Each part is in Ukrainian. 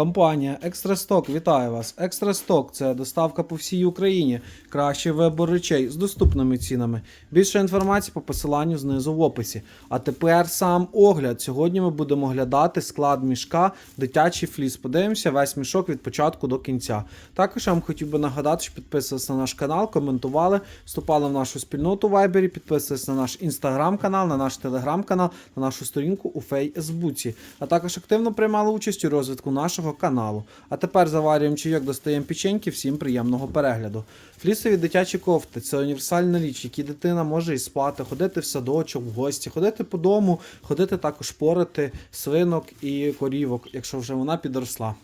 Компанія Екстрасток вітає вас. Екстрасток це доставка по всій Україні. Кращий вибор речей з доступними цінами. Більше інформації по посиланню знизу в описі. А тепер сам огляд. Сьогодні ми будемо оглядати склад мішка, дитячий фліс. Подивимося весь мішок від початку до кінця. Також я вам хотів би нагадати, що підписувалися на наш канал, коментували, вступали в нашу спільноту в Вайбері, підписувалися на наш інстаграм-канал, на наш телеграм-канал, на нашу сторінку у Фейсбуці. А також активно приймали участь у розвитку нашого каналу. А тепер заварюємо чайок, достаємо печеньки. Всім приємного перегляду. Флісові дитячі кофти це універсальна річ, які дитина може і спати, ходити в садочок, в гості, ходити по дому, ходити також порити свинок і корівок, якщо вже вона підросла.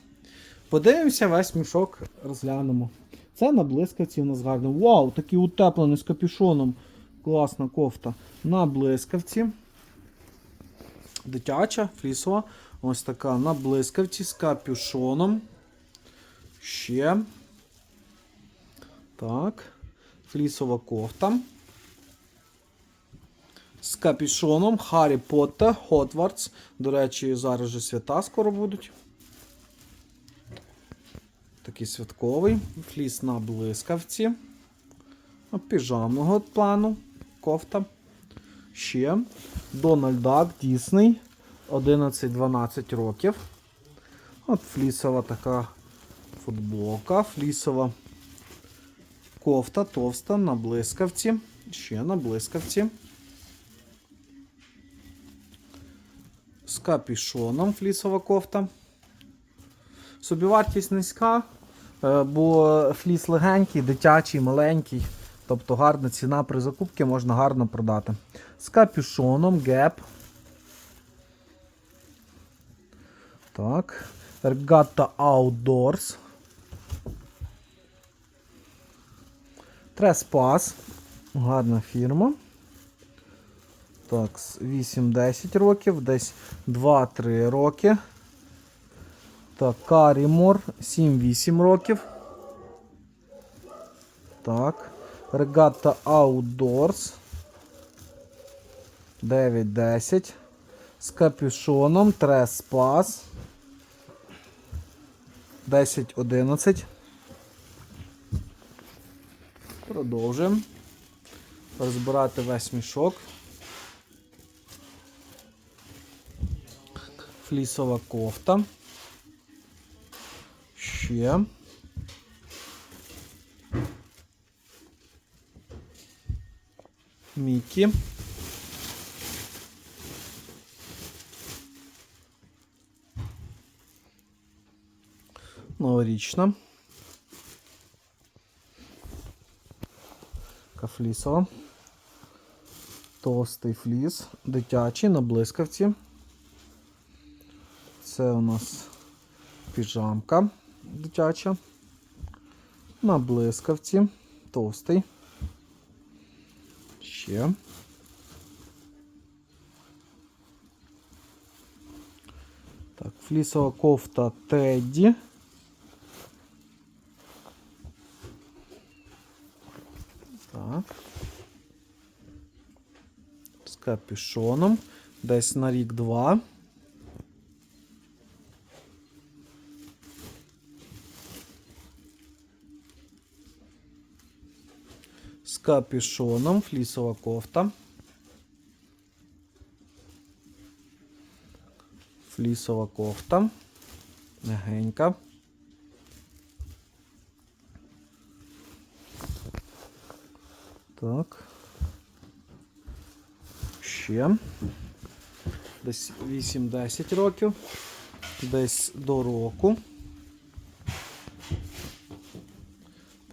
Подивимося, весь мішок розглянемо. Це на блискавці у нас гарно. Вау, такий утеплений з капюшоном. Класна кофта. На блискавці. Дитяча, флісова. Ось така на блискавці з капюшоном. Ще. Так. Флісова кофта. З капюшоном Харрі Поттер, Хотвардс. До речі, зараз же свята скоро будуть. Такий святковий. Фліс на блискавці. Піжамного плану. Кофта. Ще. Дональд Дак, Дісней. 11-12 років. От флісова така футболка. Флісова кофта товста на блискавці. Ще на блискавці. З капішоном флісова кофта. Собівартість низька, е, бо фліс легенький, дитячий, маленький. Тобто гарна ціна при закупці можна гарно продати. З капюшоном геп. Так. Regatta Outdoors. Треспас. Гарна фірма. Так, 8-10 років, десь 2-3 роки. Так, Карімор 7-8 років. Так. Regatta Outdoors 9-10. З капюшоном Треспас 10-11. Продовжуємо розбирати весь мішок. Флісова кофта. Ще. Мікі. Новорічна. Кафлісова. Товстий фліс. Дитячий на блискавці. Це у нас піжамка дитяча. На блискавці. Товстий. Ще. Так, флісова кофта Тедді. Капюшоном. Десь на рік-два. З капюшоном. Флісова кофта. Флісова кофта. Мягенька. Так. Ще. Десь 8-10 років. Десь до року.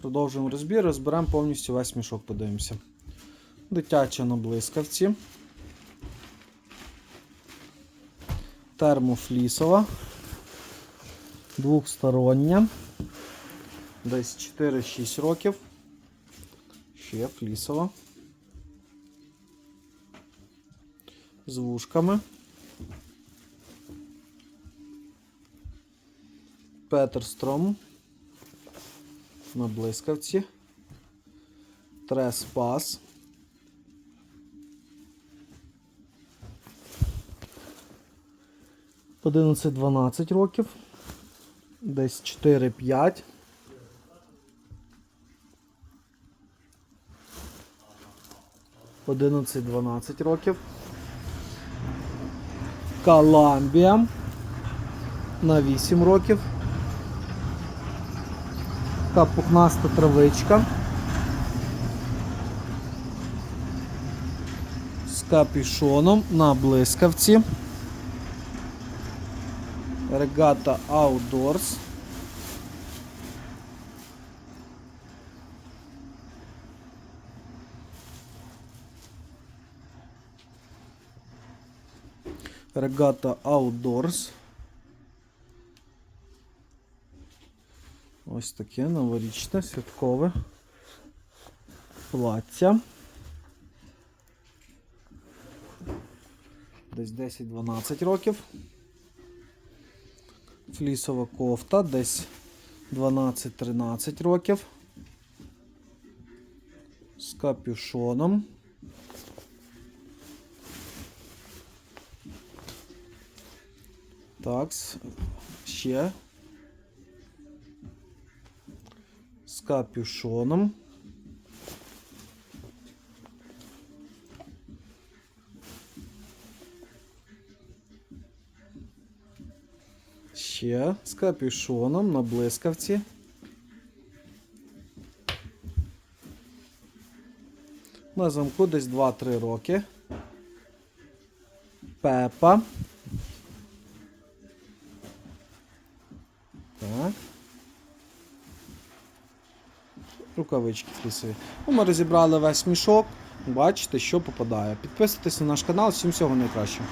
Продовжуємо розбір, розберемо повністю весь мішок, подивимося. Дитяча на блискавці. Термофлісова. Двохстороння. Десь 4-6 років. Ще флісова. З вушками. Петерстром. На блискавці. Треспас. Одинадцять-дванадцять років. Десь 4-5. Одинадцять-дванадцять років. Каламбія на 8 років. Така пухнаста травичка. З капішоном на блискавці. Регата Outdoors. Регата Outdoors. Ось таке новорічне святкове плаття. Десь 10-12 років. Флісова кофта, десь 12-13 років. З капюшоном. Так, ще. З капюшоном. Ще з капюшоном на блискавці. На замку десь 2-3 роки. Пепа. Так. Рукавички флісові. Ну, ми розібрали весь мішок. Бачите, що попадає. Підписуйтесь на наш канал. Всім всього найкращого.